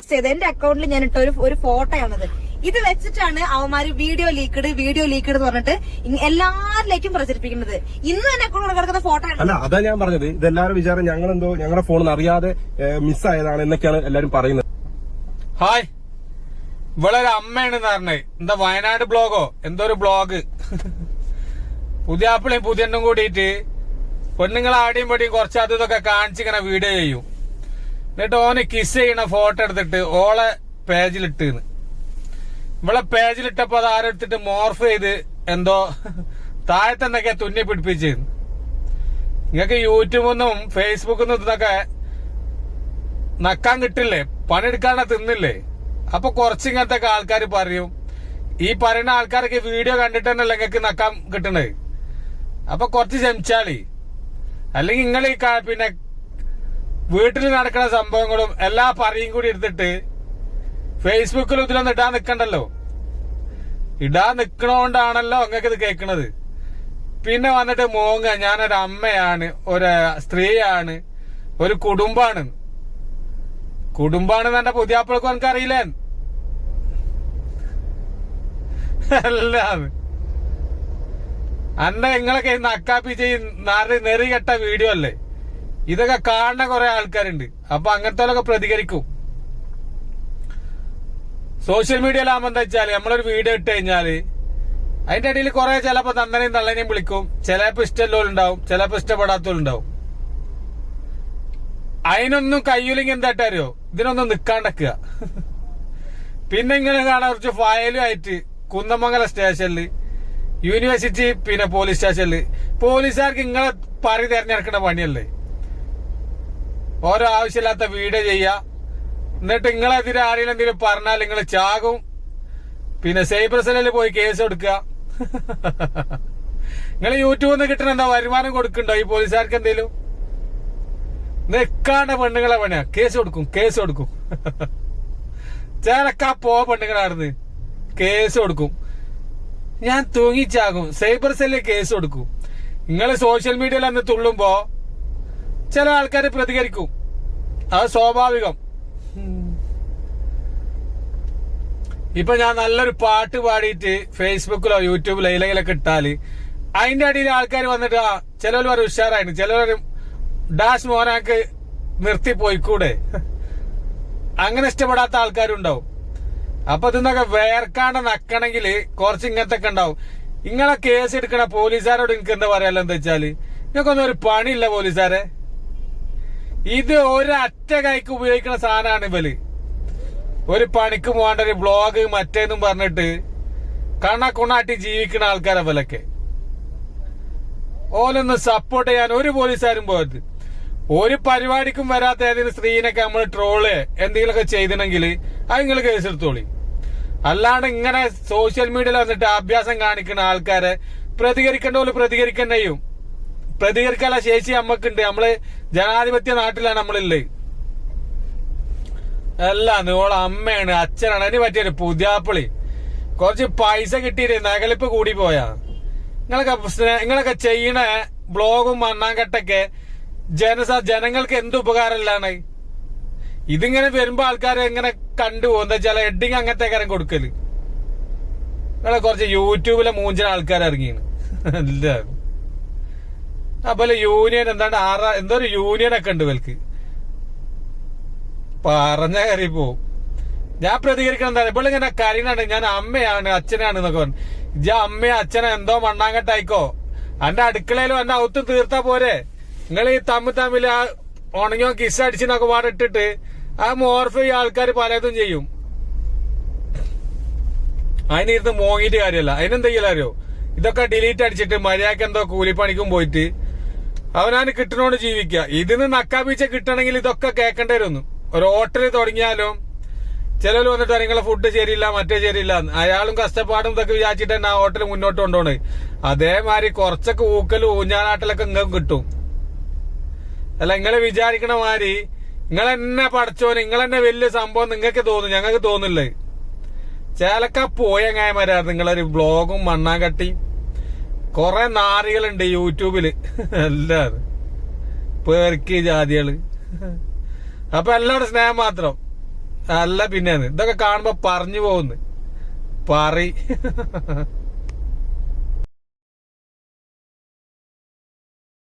ചെയ്ത് എന്റെ അക്കൗണ്ടിൽ ഞാൻ ഇട്ട ഒരു ഒരു ഫോട്ടോയാണത്. ഇത് വെച്ചിട്ടാണ് അവന്മാര് വീഡിയോ ലീക്ക്ഡ് വീഡിയോ ലീക്ക്ഡ് എന്ന് പറഞ്ഞിട്ട് എല്ലാരിലേക്കും പ്രചരിപ്പിക്കുന്നത്. ഇന്ന് തന്നെ അക്കൗണ്ട് കിടക്കുന്ന ഫോട്ടോ അല്ല അതാ ഞാൻ പറഞ്ഞത്. ഇത് എല്ലാവരും വിചാരം ഞങ്ങളെന്തോ ഞങ്ങളുടെ ഫോണിൽ നിന്ന് അറിയാതെ മിസ്സായതാണ് എന്നൊക്കെയാണ് എല്ലാരും പറയുന്നത്. ഹായ്. ഇവളൊരു അമ്മയാണ് പറഞ്ഞത് എന്താ വയനാട് ബ്ലോഗോ? എന്തോ ഒരു ബ്ലോഗ്. പുതിയ ആപ്പിളെയും പുതിയ കൂടിയിട്ട് പെണ്ണുങ്ങളെ ആടിയും പടിയും കുറച്ച് അത് ഇതൊക്കെ കാണിച്ചിങ്ങനെ വീഡിയോ ചെയ്യും. എന്നിട്ട് ഓന് കിസ് ചെയ്യണ ഫോട്ടോ എടുത്തിട്ട് ഓളെ പേജിലിട്ടിന്ന് ഇവളെ പേജിലിട്ടപ്പോ അത് ആരെടുത്തിട്ട് മോർഫ് ചെയ്ത് എന്തോ താഴത്തെന്നൊക്കെ തുന്നി പിടിപ്പിച്ചിരുന്നു നിങ്ങൾക്ക് യൂട്യൂബിൽ നിന്നും ഫേസ്ബുക്കിൽ നിന്നും ഇതൊക്കെ നക്കാൻ കിട്ടില്ലേ? പണിയെടുക്കാണ്ട് തിന്നില്ലേ? അപ്പൊ കുറച്ച് ഇങ്ങനത്തെ ആൾക്കാർ പറയും. ഈ പറയുന്ന ആൾക്കാരൊക്കെ വീഡിയോ കണ്ടിട്ട് തന്നെയല്ലേ നിങ്ങൾക്ക് നക്കാൻ കിട്ടണേ അപ്പൊ കുറച്ച് ക്ഷമിച്ചാളി അല്ലെങ്കിൽ നിങ്ങൾ ഈ പിന്നെ വീട്ടിൽ നടക്കുന്ന സംഭവങ്ങളും എല്ലാ പറയും കൂടി എടുത്തിട്ട് ഫേസ്ബുക്കിലും ഇതിലൊന്നും ഇടാൻ നിൽക്കണ്ടല്ലോ ഇടാൻ നിക്കണോണ്ടാണല്ലോ അങ്ങക്ക് ഇത് കേൾക്കണത് പിന്നെ വന്നിട്ട് മോങ്ങ ഞാനൊരു അമ്മയാണ് ഒരു സ്ത്രീയാണ് ഒരു കുടുംബാണ്. കുടുംബാണെന്ന് എന്റെ പുതിയാപ്പിളക്കും എനിക്ക് അറിയില്ലേ അന്ന നിങ്ങളൊക്കെ നക്കാപ്പി ചെയ്യും നറി നെറി കെട്ട വീഡിയോ അല്ലേ? ഇതൊക്കെ കാണുന്ന കുറെ ആൾക്കാരുണ്ട്. അപ്പൊ അങ്ങനത്തെ പ്രതികരിക്കും. സോഷ്യൽ മീഡിയയിലാകുമ്പോ എന്താ വെച്ചാൽ നമ്മളൊരു വീഡിയോ ഇട്ട് കഴിഞ്ഞാൽ അതിന്റെ ഇടയിൽ കുറെ ചിലപ്പോ തന്നനെയും തള്ളനെയും വിളിക്കും. ചിലപ്പോ ഇഷ്ടമുള്ളവരുണ്ടാവും ചിലപ്പോ ഇഷ്ടപ്പെടാത്തവരുണ്ടാവും. അതിനൊന്നും കയ്യിലെങ്കിൽ എന്തായിട്ട് അറിയോ? ഇതിനൊന്നും നിക്കാണ്ടക്കുക. പിന്നെ ഇങ്ങനെ കാണാൻ കുറച്ച് ഫയലും ആയിട്ട് കുന്നമംഗലം സ്റ്റേഷനിൽ യൂണിവേഴ്സിറ്റി പിന്നെ പോലീസ് സ്റ്റേഷനിൽ പോലീസുകാർക്ക് ഇങ്ങളെ പറി തെരഞ്ഞെടുക്കേണ്ട പണിയല്ലേ? ഓരോ ആവശ്യമില്ലാത്ത വീഡിയോ ചെയ്യുക. എന്നിട്ട് നിങ്ങളെതിരെ ആരെങ്കിലും എന്തെങ്കിലും പറഞ്ഞാൽ നിങ്ങൾ ചാകും. പിന്നെ സൈബർ സെല്ലിൽ പോയി കേസ് കൊടുക്കുക നിങ്ങൾ യൂട്യൂബിൽ നിന്ന് കിട്ടണ എന്താ വരുമാനം കൊടുക്കണ്ടോ ഈ പോലീസുകാർക്ക് എന്തേലും നിൽക്കാണ്ട് പെണ്ണുങ്ങളെ പണിയാ. കേസ് കൊടുക്കും കേസ് കൊടുക്കും. ചേരക്കാ പോ പെണ്ണുങ്ങളായിരുന്നു. കേസ് കൊടുക്കും. ഞാൻ തൂങ്ങിച്ചാകും. സൈബർ സെല്ലിൽ കേസ് കൊടുക്കും. നിങ്ങൾ സോഷ്യൽ മീഡിയയിൽ അന്ന് തുള്ളുമ്പോ ചില ആൾക്കാർ പ്രതികരിക്കും. അത് സ്വാഭാവികം. ഇപ്പൊ ഞാൻ നല്ലൊരു പാട്ട് പാടിയിട്ട് ഫേസ്ബുക്കിലോ യൂട്യൂബിലോ ഇലയിലൊക്കെ ഇട്ടാൽ അതിന്റെ അടിയിൽ ആൾക്കാർ വന്നിട്ട് ആ ചിലവർ പറയും ഉഷാറായിട്ട് ചിലവർ ഡാഷ് മോനാക്ക് നിർത്തി പോയിക്കൂടെ? അങ്ങനെ ഇഷ്ടപ്പെടാത്ത ആൾക്കാരുണ്ടാവും. അപ്പൊ ഇതിന്നൊക്കെ വേർക്കാണ്ട് നക്കണമെങ്കിൽ കുറച്ച് ഇങ്ങനത്തെ ഒക്കെ ഉണ്ടാവും. ഇങ്ങളെ കേസ് എടുക്കണ പോലീസുകാരോട് എനിക്ക് എന്താ പറയാലോ എന്താ വെച്ചാൽ? നിങ്ങൾക്കൊന്നും ഒരു പണിയില്ല പോലീസുകാരെ ഇത് ഒരറ്റ കൈക്ക് ഉപയോഗിക്കുന്ന സാധനമാണ് ഇവൽ. ഒരു പണിക്ക് പോകാണ്ട ഒരു ബ്ലോഗ് മറ്റേന്നും പറഞ്ഞിട്ട് കണക്കുണാട്ടി ജീവിക്കുന്ന ആൾക്കാരെ ഇവലൊക്കെ. ഓലൊന്ന് സപ്പോർട്ട് ചെയ്യാൻ ഒരു പോലീസുകാരും പോയത് ഒരു പരിപാടിക്കും വരാത്ത ഏതെങ്കിലും സ്ത്രീനൊക്കെ നമ്മൾ ട്രോൾ എന്തെങ്കിലുമൊക്കെ ചെയ്തിട്ടുണ്ടെങ്കിൽ അത് നിങ്ങൾ കേസെടുത്തോളി അല്ലാണ്ട് ഇങ്ങനെ സോഷ്യൽ മീഡിയയിൽ വന്നിട്ട് അഭ്യാസം കാണിക്കുന്ന ആൾക്കാരെ പ്രതികരിക്കേണ്ട പോലെ പ്രതികരിക്കേണ്ട ചെയ്യും. പ്രതികരിക്കാനുള്ള ശേഷി നമ്മക്കുണ്ട്. നമ്മൾ ജനാധിപത്യ നാട്ടിലാണ് നമ്മളുള്ളത് അല്ല നിങ്ങളെ അമ്മയാണ് അച്ഛനാണ്. അതിന് പറ്റിയൊരു പുതിയാപ്പിളി. കുറച്ച് പൈസ കിട്ടിയിട്ട് നകലിപ്പ് കൂടി പോയാ. നിങ്ങളൊക്കെ നിങ്ങളൊക്കെ ചെയ്യണ ബ്ലോഗും മണ്ണാങ്കട്ടൊക്കെ ജനസ ജനങ്ങൾക്ക് എന്ത് ഉപകാരമില്ലാണ് ഇതിങ്ങനെ വരുമ്പോ ആൾക്കാർ എങ്ങനെ കണ്ടുപോകും എന്താ വെച്ചാൽ ഹെഡിങ് അങ്ങനത്തെ കാര്യം കൊടുക്കൽ. നിങ്ങളെ കുറച്ച് യൂട്യൂബിലെ മൂഞ്ചിന ആൾക്കാർ ഇറങ്ങിയാണ് എല്ലാവരും അതുപോലെ യൂണിയൻ എന്താണ് ആറാ എന്തോ ഒരു യൂണിയൻ ഒക്കെ ഉണ്ട് ഇവൽക്ക്? പറഞ്ഞ കയറി പോവും ഞാൻ പ്രതികരിക്കണം എന്താ? ഇപ്പോൾ ഇങ്ങനെ കരീനാണ് ഞാൻ അമ്മയാണ് അച്ഛനാണ് എന്നൊക്കെ പറഞ്ഞു. ഇജ അമ്മയും അച്ഛനെ എന്തോ മണ്ണാങ്കട്ടായിക്കോ? എന്റെ അടുക്കളയിലും എന്റെ ഔത്തും തീർത്താ പോരെ. നിങ്ങൾ ഈ തമ്മിൽ തമ്മിൽ ആ ഉണങ്ങിയോ കിസ് അടിച്ചെന്നൊക്കെ പാടിട്ടിട്ട് ആ മോർഫ് ഈ ആൾക്കാർ പലതും ചെയ്യും. അതിനിരുന്ന് മോങ്ങിയിട്ട് കാര്യമല്ല അതിനെന്തെങ്കിലും അറിയോ? ഇതൊക്കെ ഡിലീറ്റ് അടിച്ചിട്ട് മര്യാദയ്ക്ക് എന്തോ കൂലിപ്പണിക്കും പോയിട്ട് അവനാണ് കിട്ടണോണ്ട് ജീവിക്കുക ഇതിന് നക്കാബീച്ച കിട്ടണമെങ്കിൽ ഇതൊക്കെ കേൾക്കേണ്ടി വരുന്നു. ഒരു ഹോട്ടൽ തുടങ്ങിയാലും ചിലർ വന്നിട്ട് നിങ്ങളെ ഫുഡ് ശരിയില്ല മറ്റേ ശരിയില്ല. അയാളും കഷ്ടപ്പാടും ഇതൊക്കെ വിചാരിച്ചിട്ട് തന്നെ ആ ഹോട്ടൽ മുന്നോട്ട് കൊണ്ടുപോണ്. അതേമാതിരി കുറച്ചൊക്കെ ഊക്കലും ഊഞ്ഞാലാട്ടലൊക്കെ നിങ്ങൾക്ക് കിട്ടും. അല്ല നിങ്ങളെ വിചാരിക്കണ മാതിരി നിങ്ങൾ എന്നെ പഠിച്ചോ നിങ്ങൾ എന്നെ വലിയ സംഭവം നിങ്ങൾക്ക് തോന്നും ഞങ്ങൾക്ക് തോന്നില്ലേ? ചേലക്ക പോയ നിങ്ങളൊരു ബ്ലോഗും മണ്ണാങ്കട്ടി കൊറേ നാറികളുണ്ട് യൂട്യൂബിൽ എല്ലാരും. പേർക്കി ജാതികൾ. അപ്പൊ എല്ലാവരും സ്നേഹം മാത്രം. അല്ല പിന്നെ ഇതൊക്കെ കാണുമ്പോ പറഞ്ഞു പോകുന്നു. പറി.